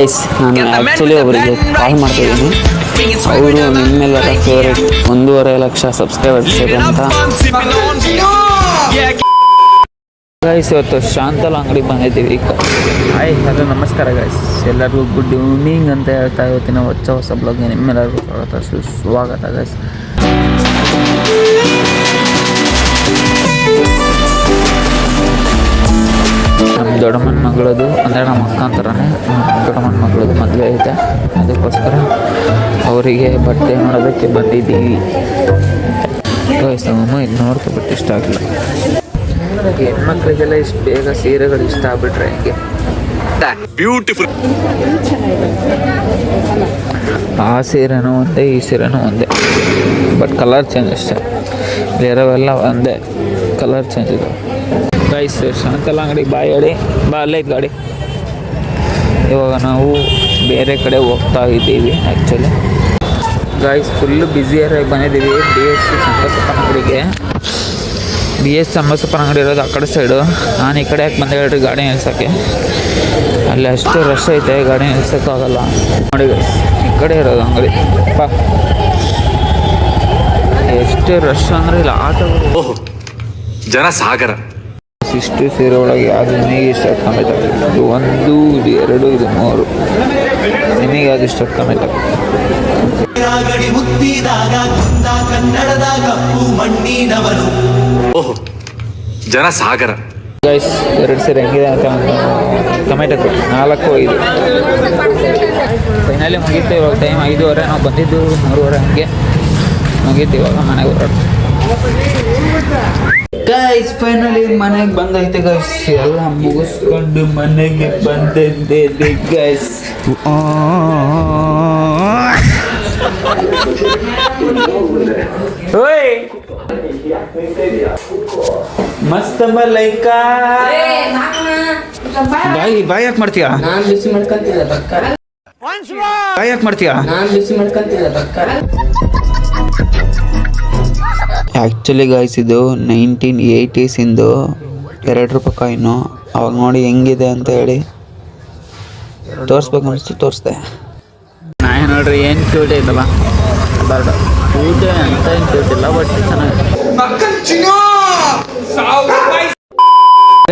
Guys ನಾನು actually ಅವರಿಗೆ ಕಾಲ್ ಮಾಡ್ತಿದ್ದೀನಿ ಅವರು ನಿಮ್ಮೆಲ್ಲರ ಫೇವ್ರೆಟ್ ಒಂದೂವರೆ ಲಕ್ಷ ಸಬ್ಸ್ಕ್ರೈಬರ್ಸ್ ಇದೆ ಅಂತ. ಗೈಸ್ ಇವತ್ತು ಶಾಂತಲ ಅಂಗಡಿ ಬಂದಿದ್ದೀವಿ. ಹಾಯ್ ಹಲೋ ನಮಸ್ಕಾರ ಗೈಸ್ ಎಲ್ಲರಿಗೂ ಗುಡ್ ಈವ್ನಿಂಗ್ ಅಂತ ಹೇಳ್ತಾ ಇವತ್ತಿನ ಹೊಸ ಹೊಸ ಬ್ಲಾಗ್ಗೆ ನಿಮ್ಮೆಲ್ಲರಿಗೂ ಸ್ವಾಗತ ಸುಸ್ವಾಗತ ಗೈಸ್ ದೊಡ್ಡಮ್ಮನ ಮಗಳದು ಅಂದರೆ ನಮ್ಮ ಅಕ್ಕ ದೊಡ್ಡ ದೊಡ್ಡಮ್ಮನ ಮಗಳದು ಮದುವೆ ಐತೆ. ಅದಕ್ಕೋಸ್ಕರ ಅವರಿಗೆ ಬಟ್ಟೆ ನೋಡೋದಕ್ಕೆ ಬಂದಿದ್ದೀವಿ. ಗೈಸ್ ಇದು ನೋಡ್ತಾ ಬಟ್ ಇಷ್ಟ ಆಗಿಲ್ಲ ಹೆಣ್ಮಕ್ಳಿಗೆಲ್ಲ ಇಷ್ಟು ಬೇಗ ಸೀರೆಗಳು ಇಷ್ಟ ಆಗ್ಬಿಟ್ರೆ ಹೆಂಗೆ? ಬ್ಯೂಟಿಫುಲ್ ಆ ಸೀರೆನೂ ಒಂದೇ ಈ ಸೀರೆನೂ ಒಂದೇ. ಬಟ್ ಕಲರ್ ಚೇಂಜ್ ಅಷ್ಟೇ. ಬೇರೆವೆಲ್ಲ ಒಂದೇ. ಕಲರ್ ಚೇಂಜ್ ಇದೆ ಗೈಸ್ ಶಾಂತಲ ಅಂಗಡಿ ಬಾಯ್ ಹೇಳಿ. ಬಾ, ಅಲ್ಲೇ ಗಾಡಿ. ಇವಾಗ ನಾವು ಬೇರೆ ಕಡೆ ಹೋಗ್ತಾ ಇದ್ದೀವಿ ಆ್ಯಕ್ಚುಲಿ ಗಾಯ್ಸ್ ಫುಲ್ಲು ಬ್ಯುಸಿಯರಾಗಿ ಬಂದಿದ್ದೀವಿ. ಬಿ ಎಸ್ ಸಿ ಚನ್ನಬಸಪ್ಪನ ಅಂಗಡಿಗೆ. ಬಿ ಎಸ್ ಚಂಬಸಪ್ಪನ ಅಂಗಡಿ ಇರೋದು ಆ ಕಡೆ ಸೈಡು ನಾನು ಈ ಕಡೆ ಯಾಕೆ ಬಂದೆ ಹೇಳ್ರಿ ಗಾಡಿ ನಿಲ್ಸೋಕ್ಕೆ? ಅಲ್ಲಿ ಅಷ್ಟು ರಶ್ ಐತೆ, ಗಾಡಿ ನಿಲ್ಸೋಕ್ಕಾಗಲ್ಲ ನೋಡಿ ಗೈಸ್ ಈ ಕಡೆ ಇರೋದು ಅಂಗಡಿ. ಪಾ ಎಷ್ಟು ರಶ್ ಅಂದರೆ ಇಲ್ಲ, ಆಟೋ. ಜನ ಸಾಗರ. ಇಷ್ಟು ಸೀರೆ ಒಳಗೆ ಯಾವುದು ನಿಮಗೆ ಇಷ್ಟ ಕಮ್ಮಿ ಇದು ಒಂದು ಇದು ಎರಡು ಇದು ಮೂರು. ನಿಮಗೆ ಯಾವ್ದು ಇಷ್ಟ ಕಮ್ಮಿ ಕನ್ನಡದ ಕಪ್ಪು ಮಣ್ಣಿನವನು. ಓಹ್ ಜನ ಸಾಗರ ಗೈಸ್ ಎರಡು ಸೀರೆ ಹೆಂಗಿದೆ ಅಂತ ಕಮೆಂಟ್ ಹಾಕ್ಬಿಟ್ಟು ನಾಲ್ಕು ಐದು. ಫೈನಲಿ ಮುಗೀತು ಇವಾಗ ಟೈಮ್ ಐದುವರೆ ನಾವು ಬಂದಿದ್ದು ಮೂರುವರೆ ಹಂಗೆ ಮುಗೀತು ಇವಾಗ ಮನೆಗೆ ಹೊರಡು ಗೈಸ್ ಫೈನಲಿ ಮನೆಗೆ ಬಂದೈತೆ ಗೈಸ್ ಎಲ್ಲ ಮುಗಿಸ್ಕೊಂಡು ಮನೆಗೆ ಬಂದಿದ್ದೆ ಗೈಸ್ ಓಯ್! ಮಸ್ತ್ ಲೈಕ. ಬಾಯಿ ಬಾಯಿ ಯಾಕೆ ಮಾಡ್ತೀಯಾ? ನಾನು ಬಿಸಿ ಮಾಡ್ಕೊಂತಿಲ್ಲ ಬಕ್ಕ ಬಾಯಿ ಯಾಕೆ ಮಾಡ್ತೀಯಾ? ನಾನು ಬಿಸಿ ಮಾಡ್ಕೊಂತಿಲ್ಲ ಬಕ್ಕ ಆ್ಯಕ್ಚುಲಿ ಗಾಯ್ಸ್ ಇದು ನೈನ್ಟೀನ್ ಏಯ್ಟೀಸಿಂದು ಎರಡು ರೂಪಾಯಿ ಕಾಯಿನು ಅವಾಗ ನೋಡಿ ಹೆಂಗಿದೆ ಅಂತ ಹೇಳಿ. ತೋರಿಸ್ಬೇಕು ಅನಿಸ್ತು ತೋರಿಸ್ದೆ. ನಾಯಿ ನೋಡ್ರಿ ಏನು ಕ್ಯೂಟ್ ಐತಲ್ಲ ಬರ್ಡ್. ಕ್ಯೂಟ್ ಅಂತ ಏನು ಕ್ಯೂಟ್ ಇಲ್ಲ ಬಟ್ ಚೆನ್ನಾಗಿ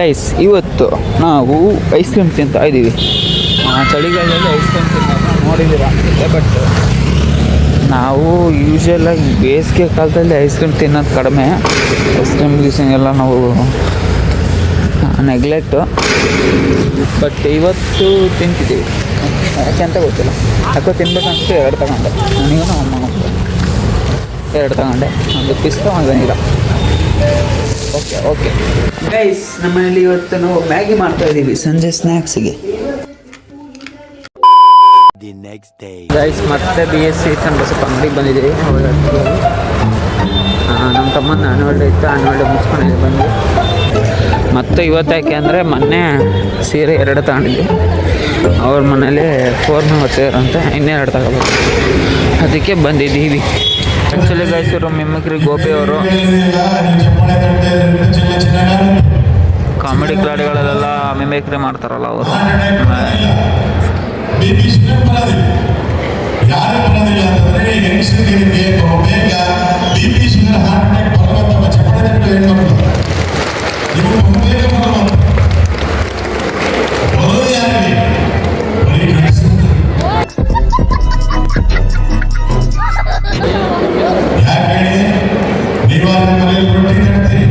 ರೈಸ್ ಇವತ್ತು ನಾವು ಐಸ್ ಕ್ರೀಮ್ ತಿಂತಾ ಇದ್ದೀವಿ ಚಳಿಗಾಲದಲ್ಲಿ ಐಸ್ ಕ್ರೀಮ್ ತಿನ್ನೋದು ನೋಡಿದ್ದೀರಾ? ಬಟ್ ನಾವು ಯೂಶ್ವಲಾಗಿ ಬೇಸಿಗೆ ಕಾಲದಲ್ಲಿ ಐಸ್ ಕ್ರೀಮ್ ತಿನ್ನೋದು ಕಡಿಮೆ. ಐಸ್ ಕ್ರೀಮ್ ಗೀಸಿಂಗ್ ಎಲ್ಲ ನಾವು ನೆಗ್ಲೆಕ್ಟು ಬಟ್ ಇವತ್ತು ತಿಂತಿದ್ದೀವಿ. ಯಾಕೆ ಅಂತ ಗೊತ್ತಿಲ್ಲ. ಯಾಕೋ ತಿನ್ಬೇಕಂತ ಎರಡು ತಗೊಂಡೆ. ನನಗೂ ಅಮ್ಮನಿಗೂ ಎರಡು ತಗೊಂಡೆ. ಒಂದು ಪಿಸ್ತು ಒಂದು ಓಕೆ ಓಕೆ ಗೈಸ್ ನಮ್ಮನೇಲಿ ಇವತ್ತು ನಾವು ಮ್ಯಾಗಿ ಮಾಡ್ತಾ ಇದ್ದೀವಿ. ಸಂಜೆ ಸ್ನ್ಯಾಕ್ಸಿಗೆ ಗೈಸ್ ಮತ್ತೆ ಬಿ ಎಸ್ ಸಿ ಚನ್ನಬಸಪ್ಪ ಅಂಗಡಿಗೆ ಬಂದಿದ್ದೀವಿ ನಮ್ಮ ತಮ್ಮನ ಆನ್ವಲ್ ಡೇ ಇತ್ತು ಆನ್ವಲ್ ಡೇ ಮುಗಿಸ್ಕೊಂಡಿದ್ದೆ ಬಂದು ಮತ್ತೆ ಇವತ್ತು ಯಾಕೆ ಅಂದರೆ ಮೊನ್ನೆ ಸೀರೆ ಎರಡು ತಗೊಂಡಿದ್ವಿ. ಅವ್ರ ಮನೇಲಿ ಫೋರ್ ಅಂತ ಇನ್ನೆರಡು ತಗೋಬೇಕು. ಅದಕ್ಕೆ ಬಂದಿದ್ದೀವಿ. ಆ್ಯಕ್ಚುಲಿ ಗೈಸ್ ಇವರು ಮಿಮಿಕ್ರಿ ಗೋಪಿ ಅವರು. ಕಾಮಿಡಿ ಕ್ಲಾಡಿಗಳಲ್ಲೆಲ್ಲ ಮಿಮಿಕ್ರಿ ಮಾಡ್ತಾರಲ್ಲ ಅವರು. ಯಾರು ಬರೋದಿಲ್ಲ ಅಂತಂದ್ರೆ ಹೆಂಗಸರಿಗೆ ಬೇಕು ಬೇಗ B P sugar heart attack ಬರುವಂತ ಚಪ್ಪಳೆ ತಟ್ಟು ಹೆಣ್ಮಕ್ಳು ಇವು ಬೇಗ ಬರುವಂತ ಬರೋದು ಯಾರಿಗೆ ಬರೀ ಗಂಡಸರು. ಯಾಕೆ ಹೇಳಿ ನೀವಾದ್ರೆ ಮನೆಯಲ್ಲಿ ರೊಟ್ಟಿ ತರ್ತೀರಿ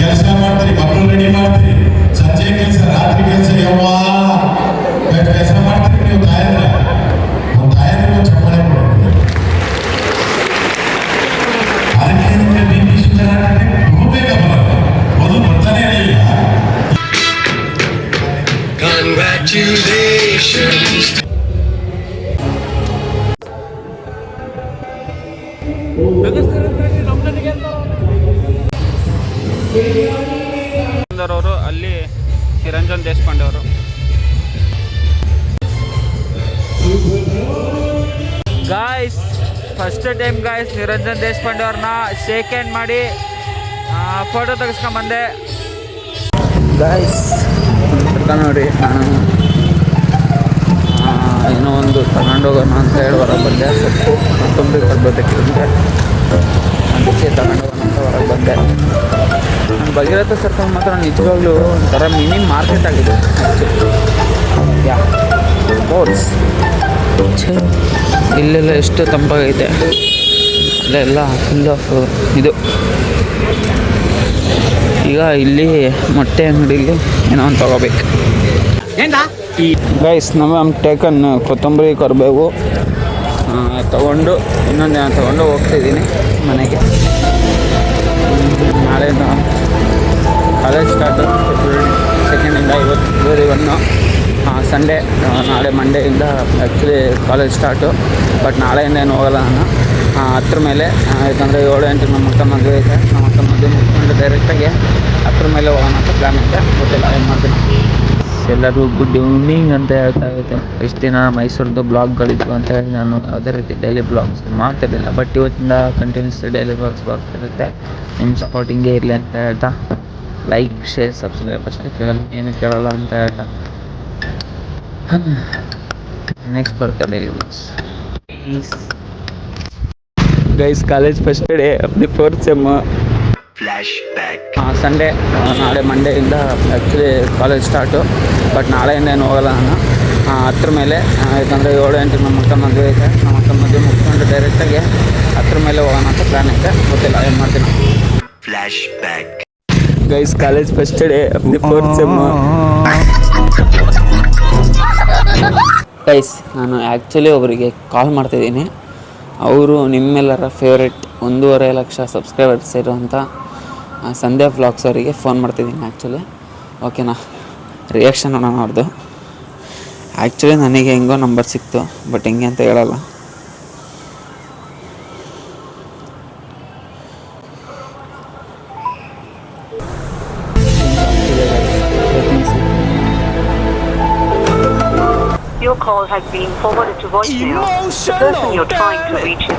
ಕೆಲಸ ಮಾಡ್ತೀರಿ ಮಕ್ಕಳು ರೆಡಿ ಮಾಡ್ತೀರಿ ಸಂಜೆ ಕೆಲಸ ರಾತ್ರಿ ಕೆಲಸ ಯವ್ವಾ ಅವರು ಅಲ್ಲಿ ನಿರಂಜನ್ ದೇಶಪಾಂಡೆ ಅವರು. Guys first time guys Niranjan Deshpande ಅವ್ರನ್ನ ಶೇಕ್ ಹ್ಯಾಂಡ್ ಮಾಡಿ ಫೋಟೋ ತೆಗೆಸ್ಕೊಂಬಂದೆ ಗಾಯ್ಸ್ ನೋಡಿ. ಏನೋ ಒಂದು ತಗೊಂಡೋಗೋಣ ಅಂತ ಹೇಳಿ ಹೊರಗೆ ಬಂದೆ ಸೊಪ್ಪು ಮತ್ತೊಂದು ಬರ್ಬೋದಕ್ಕಿಂತ ಅದಕ್ಕೆ ತಗೊಂಡೋಗೋಣ ಅಂತ ಹೊರಗೆ ಬಂದೆ. ನಾನು ಭಗೀರಥ ಸರ್ಕಲ್ ಮಾತ್ರ ನಿಜವಾಗ್ಲೂ ಒಂಥರ ಮಿನಿ ಮಾರ್ಕೆಟ್ ಆಗಿದೆ. ಯಾ ಇಲ್ಲೆಲ್ಲ ಎಷ್ಟು ತಂಪಾಗೈತೆ. ಇಲ್ಲೆಲ್ಲ ಫುಲ್ ಆಫ್ ಇದು. ಈಗ ಇಲ್ಲಿ ಮೊಟ್ಟೆ ಅಂಗಡಿಲಿ ಏನೋ ಒಂದು ತಗೋಬೇಕು. ಗೈಸ್ ನಮ್ಮ ಟೇಕನ್ ಕೊತ್ತಂಬರಿ ಕರಿಬೇವು ತಗೊಂಡು, ಇನ್ನೊಂದು ಏನೋ ತೊಗೊಂಡು ಹೋಗ್ತಿದ್ದೀನಿ ಮನೆಗೆ. ನಾಳೆ ಕಾಲೇಜ್ ಸ್ಟಾರ್ಟು ಸೆಕೆಂಡಿಂದ ಇವತ್ತು ಒನ್ನು ಸಂಡೇ ನಾಳೆ ಮಂಡೆಯಿಂದ ಆ್ಯಕ್ಚುಲಿ ಕಾಲೇಜ್ ಸ್ಟಾರ್ಟು ಬಟ್ ನಾಳೆಯಿಂದ ಏನು ಹೋಗಲ್ಲ ನಾನು. ಹತ್ರ ಮೇಲೆ ಯಾಕಂದರೆ ಏಳು ಎಂಟು ನಮ್ಮ ಅಕ್ಕ ಮದುವೆ ಇದೆ. ನಮ್ಮ ಅಕ್ಕ ಮದುವೆ ಮುಗಿಸ್ಕೊಂಡು ಡೈರೆಕ್ಟಾಗಿ ಹತ್ರ ಮೇಲೆ ಹೋಗೋಣ ಅಂತ ಪ್ಲ್ಯಾನ್ ಇದೆ. ಗೊತ್ತಿಲ್ಲ, ಏನು ಮಾಡ್ತೀನಿ ಎಲ್ಲರೂ ಗುಡ್ ಈವ್ನಿಂಗ್ ಅಂತ ಹೇಳ್ತಾ ಇದ್ದೆ ಇಷ್ಟು ದಿನ ಮೈಸೂರದ್ದು ಬ್ಲಾಗ್ಗಳಿದ್ವು ಅಂತ ಹೇಳಿ ನಾನು ಯಾವುದೇ ರೀತಿ ಡೈಲಿ ಬ್ಲಾಗ್ಸ್ ಮಾಡ್ತಿರಲಿಲ್ಲ. ಬಟ್ ಇವತ್ತಿಂದ ಕಂಟಿನ್ಯೂಸ್ ಡೈಲಿ ಬ್ಲಾಗ್ಸ್ ಬರ್ತಿರುತ್ತೆ. ನಿಮ್ಮ ಸಪೋರ್ಟಿಂಗೇ ಇರಲಿ ಅಂತ ಹೇಳ್ತಾ. ಲೈಕ್ ಶೇರ್ ಸಬ್ಸ್ಕ್ರೈಬ್ ಅಷ್ಟೇ ಕೇಳಲ್ಲ ಏನು ಕೇಳಲ್ಲ ಅಂತ ಹೇಳ್ತಾ. ನೆಕ್ಸ್ಟ್ ಬರ್ತಾ daily blogs guys college first day fourth sem Sunday ನಾಳೆ ಮಂಡೆಯಿಂದ ಆ್ಯಕ್ಚುಲಿ ಕಾಲೇಜ್ ಸ್ಟಾರ್ಟು ಬಟ್ ನಾಳೆಯಿಂದ ಏನು ಹೋಗಲ್ಲ ನಾನು. ಹತ್ರ ಮೇಲೆ ಯಾಕಂದರೆ ಏಳು ಎಂಟು ನಮ್ಮ ಅಕ್ಕ ಮದುವೆ ಇದೆ. ನಮ್ಮ ಅಕ್ಕ ಮದುವೆ ಮುಗಿಸ್ಕೊಂಡು ಡೈರೆಕ್ಟಾಗಿ ಹತ್ರ ಮೇಲೆ ಹೋಗೋಣ ಅಂತ ಪ್ಲ್ಯಾನ್ ಐತೆ ಗೊತ್ತಿಲ್ಲ ಏನು ಮಾಡ್ತೀನಿ? Guys college first day the fourth sem guys ನಾನು ಆ್ಯಕ್ಚುಲಿ ಒಬ್ಬರಿಗೆ ಕಾಲ್ ಮಾಡ್ತಿದ್ದೀನಿ. ಅವರು ನಿಮ್ಮೆಲ್ಲರ ಫೇವ್ರೆಟ್ ಒಂದೂವರೆ ಲಕ್ಷ ಸಬ್ಸ್ಕ್ರೈಬರ್ಸ್ ಇರುವಂಥ ಸಂಧ್ಯಾ ವ್ಲಾಗ್ಸ್ ಅವರಿಗೆ ಫೋನ್ ಮಾಡ್ತಿದ್ದೀನಿ ಆ್ಯಕ್ಚುಲಿ ಓಕೆನಾ ರಿಯಾಕ್ಷನ್ ನೋಡೋಣ ಅವ್ರದ್ದು ಆ್ಯಕ್ಚುಲಿ ನನಗೆ ಹೆಂಗೋ ನಂಬರ್ ಸಿಕ್ತು ಬಟ್ ಹೆಂಗೆ ಅಂತ ಹೇಳಲ್ಲ. Your call has been forwarded to voicemail. The person you're trying to reach is